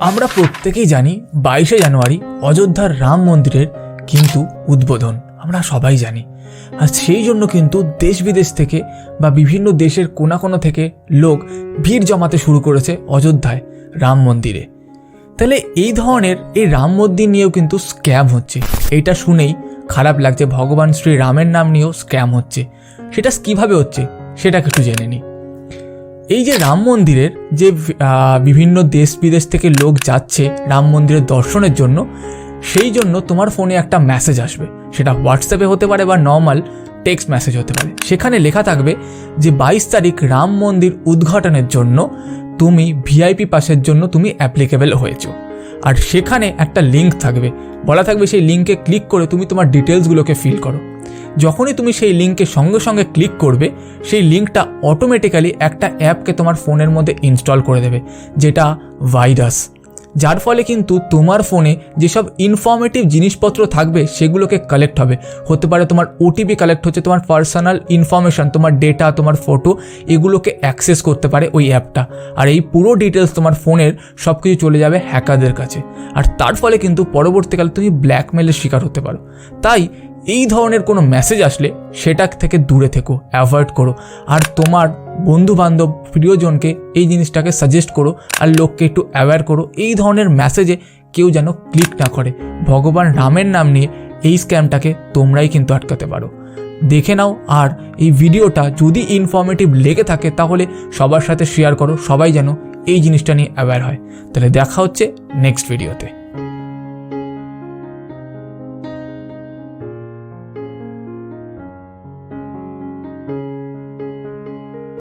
আমরা প্রত্যেকেই জানি বাইশে জানুয়ারি অযোধ্যার রাম মন্দিরের কিন্তু উদ্বোধন। আমরা সবাই জানি। আর সেই জন্য কিন্তু দেশ বিদেশ থেকে বা বিভিন্ন দেশের কোনা কোনা থেকে লোক ভিড় জমাতে শুরু করেছে অযোধ্যায় রাম মন্দিরে। তাহলে এই ধরনের এই রাম মন্দির নিয়েও কিন্তু স্ক্যাম হচ্ছে। এটা শুনেই খারাপ লাগছে। ভগবান শ্রী রামের নাম নিয়েও স্ক্যাম হচ্ছে। সেটা কীভাবে হচ্ছে, সেটা একটু জেনে নিই। এই যে রাম মন্দিরের যে বিভিন্ন দেশ বিদেশ থেকে লোক যাচ্ছে রাম মন্দিরের দর্শনের জন্য, সেই জন্য তোমার ফোনে একটা মেসেজ আসবে। সেটা হোয়াটসঅ্যাপে হতে পারে বা নর্মাল টেক্সট মেসেজ হতে পারে। সেখানে লেখা থাকবে যে, বাইশ তারিখ রাম মন্দির উদ্ঘাটনের জন্য তুমি ভিআইপি পাসের জন্য তুমি অ্যাপ্লিকেবল হয়েছো। আর সেখানে একটা লিঙ্ক থাকবে। বলা থাকবে সেই লিঙ্কে ক্লিক করে তুমি তোমার ডিটেলসগুলোকে ফিল করো। যখনই তুমি সেই লিঙ্কে সঙ্গে সঙ্গে ক্লিক করবে, সেই লিঙ্কটা অটোমেটিক্যালি একটা অ্যাপকে তোমার ফোনের মধ্যে ইনস্টল করে দেবে, যেটা ভাইরাস যার ফলে কিন্তু তোমার ফোনে যেসব ইনফর্মেটিভ জিনিসপত্র থাকবে সেগুলোকে কালেক্ট হবে। হতে পারে তোমার ওটিপি কালেক্ট হচ্ছে তোমার পার্সোনাল ইনফরমেশন তোমার ডেটা তোমার ফটো এগুলোকে অ্যাক্সেস করতে পারে ওই অ্যাপটা আর এই পুরো ডিটেলস তোমার ফোনের সব কিছু চলে যাবে হ্যাকারদের কাছে। আর তার ফলে কিন্তু পরবর্তীকালে তুমি ব্ল্যাকমেলের শিকার হতে পারো। তাই এই ধরনের কোনো মেসেজ আসলে সেটা থেকে দূরে থেকো অ্যাভয়েড করো। আর তোমার বন্ধু বান্ধব প্রিয়জনকে এই জিনিসটাকে সাজেস্ট করো আর লোককে একটু অ্যাওয়্যার করো। এই ধরনের মেসেজে কেউ যেন ক্লিক না করে। ভগবান রামের নাম নিয়ে এই স্ক্যামটাকে তোমরাই কিন্তু আটকাতে পারো। দেখে নাও আর এই ভিডিওটা যদি ইনফর্মেটিভ লেগে থাকে তাহলে সবার সাথে শেয়ার করো, সবাই যেন এই জিনিসটা নিয়ে অ্যাওয়্যার হয়। তাহলে দেখা হচ্ছে নেক্সট ভিডিওতে